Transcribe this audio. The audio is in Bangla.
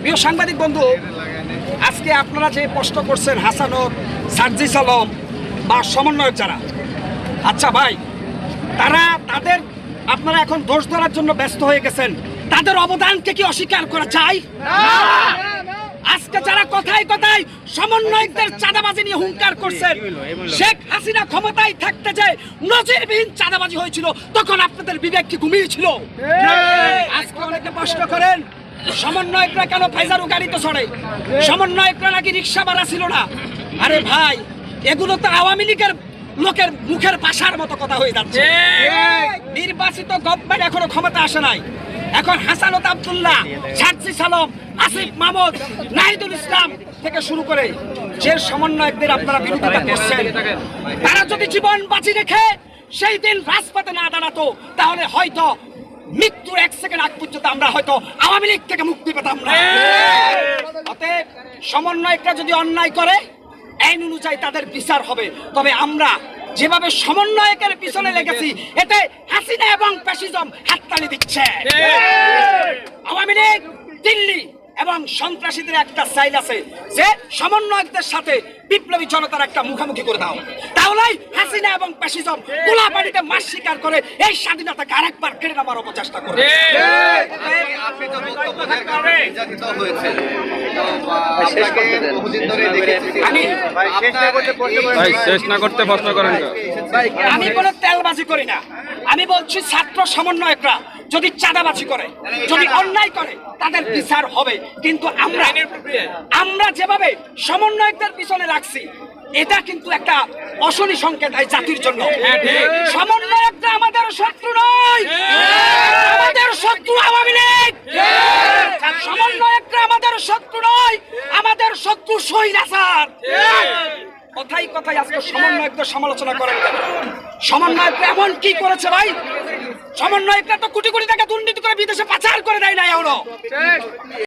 প্রিয় সাংবাদিক বন্ধু আজকে আপনারা যে প্রশ্ন করছেন হাসানুর সার্জিস আলম বা সমন্বয়ক যারা আচ্ছা ভাই তারা তাদের আপনারা এখন দোষ ধরার জন্য ব্যস্ত হয়ে গেছেন তাদের অবদানকে কি অস্বীকার করা যায় আজকে যারা কথায় কথায় সমন্বয়কদের চাঁদাবাজি নিয়ে হুঙ্কার করছেন শেখ হাসিনা ক্ষমতায় থাকতে যে নজিরবিহীন চাঁদাবাজি হয়েছিল তখন আপনাদের বিবেক কি ঘুমিয়েছিল? আজকে অনেকে প্রশ্ন করেন সমন্বয়করা কেন ফাইজারু গাড়িতে চড়ে? সমন্বয়করা নাকি রিক্সা ভাড়া ছিল না? আরে ভাই এগুলো তো আওয়ামী লীগের লোকের মুখের পাশার মতো কথা হয়ে যাচ্ছে। নির্বাচিত গভর্নমেন্ট এখনও ক্ষমতা আসে নাই। এখন হাসানত আব্দুল্লাহ সার্জি সালম আসিফ মাহমুদ নাহিদুল ইসলাম থেকে শুরু করে যে সমন্বয়কদের আপনারা বিরোধিতা করছেন তারা যদি জীবন বাঁচি রেখে সেই দিন রাজপথে না দাঁড়াতো তাহলে হয়তো মৃত্যুর এক সেকেন্ড আগ পর্যন্ত আমরা হয়তো আওয়ামী লীগ থেকে মুক্তি পেতাম না। অতএব সমন্বয়করা যদি অন্যায় করে আইন অনুযায়ী তাদের বিচার হবে। তবে আমরা যেভাবে সমন্বয়কের পিছনে লেগেছি এতে হাসিনা এবং প্যাসিজম হাততালি দিচ্ছে। আওয়ামী লীগ দিল্লি এবং সন্ত্রাসীদের একটা সাইল আছে। যে সমন্বয়কদের সাথে বিপ্লবী জনতার একটা মুখোমুখি করে দাও। তাহলেই হাসিনা এবং ফ্যাসিজম গোলাপানিতে মাস স্বীকার করে এই স্বাধীনতাকে আরেকবার কেড়ে নেওয়ার অপচেষ্টা করে আপনি তো বক্তব্য নির্যাতিত হয়েছে। শেষ না করতে প্রশ্ন করেন। আমি কোনো তেলবাজি করি না। আমি বলছি ছাত্র সমন্বয়করা যদি চাঁদাবাজি করে যদি অন্যায় করে তাদের বিচার হবে। কিন্তু আমরা আমরা যেভাবে সমন্বয়কদের পিছনে রাখছি এটা কিন্তু একটা অশনি সংকেত হয় জাতির জন্য। সমন্বয়করা আমাদের শত্রু নয়। আমাদের শত্রু আওয়ামী লীগ। সমন্বয়করা আমাদের শত্রু নয় আমাদের শত্রু শহীদ কথাই কথাই আজকে সমন্বয়কদের সমালোচনা করেন কেন? সমন্বয়করা এমন কি করেছে ভাই? সমন্বয়করা তো কোটি কোটি টাকা দুর্নীতি করে বিদেশে পাচার করে দেয় না এখনও।